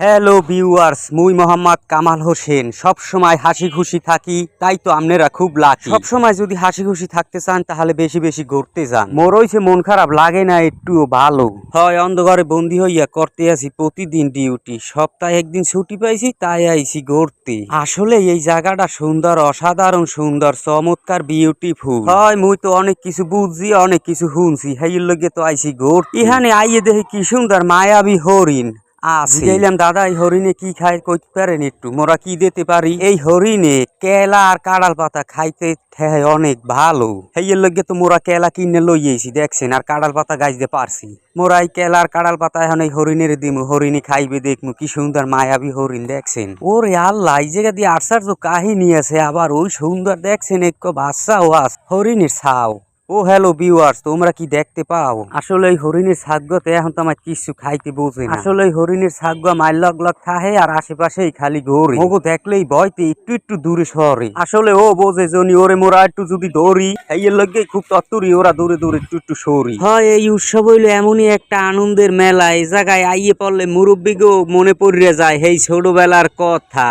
Hello viewers মুই মোহাম্মদ কামাল হোসেন। সব সময় হাসি খুশি থাকি, তাই তো আপনারা খুব লাকি সব সময় যদি হাসি খুশি থাকতে চান, তাহলে বেশি বেশি ঘুরতে যান। মোর হইছে মন খারাপ, লাগে না একটুও ভালো। হয় অন্ধকারে বন্দি হইয়া করতে আসি প্রতিদিন ডিউটি সপ্তাহে একদিন ছুটি পাইছি, তাই আইছি ঘুরতে। আসলে এই জায়গাটা সুন্দর, অসাধারণ সুন্দর, চমৎকার বিউটিফুল হয় মুই তো অনেক কিছু বুঝছি, অনেক কিছু শুনছি। হেই লগে তো আইছি ঘুরতে। ইহানে আইয়ে দেখি কি সুন্দর, মায়াবী হরিণ। গেলাম দাদা, এই হরিণে কি খায়? কইতে পারেন একটু। মোরা কি দিতে পারি? এই হরিণে কেলা আর কাড়াল পাতা খাইতে ঠেয় অনেক ভালো। হেইয়ের লগে তো মোরা কেলা কিনে লইয়েছি দেখছেন? আর কাড়াল পাতা গাইতে পারছি। মোরা এই কেলা আর কাড়াল পাতা এখন এই হরিণের দিমু, হরিণে খাইবে দেখমু, কি সুন্দর মায়াবী হরিণ, দেখছেন? ওরে আল্লাহ, এই জায়গা দিয়ে আশ্চর্য কাহিনী আছে আবার, ওই সুন্দর, দেখছেন? এক বাচ্চা ওয়াস হরিণের ছাও। ও হ্যালো ভিউয়ার্স, তোমরা কি দেখতে পাও? আসলে এই হরিণের ছাগতে এখন তো আমার কিছু খাইতে বোঝে আসলে এই হরিণের ছাগা মাইল লগ লগ খাহে আর আশেপাশেই খালি ঘোরে। ওগো দেখলেই ভয়তে একটু একটু দূরে সরে। আসলে ও বোঝে জনি ওরে মোরা একটু যদি দৌড়ি এই লগে খুব তত্তরি ওরা দূরে দূরে একটু একটু সরি। হয়, এই উৎসব হইল এমনই একটা আনন্দের মেলা। এই জায়গায় আইয়ে পড়লে মুরব্বী গো মনে পড়িয়ে যায় এই ছোটবেলার কথা।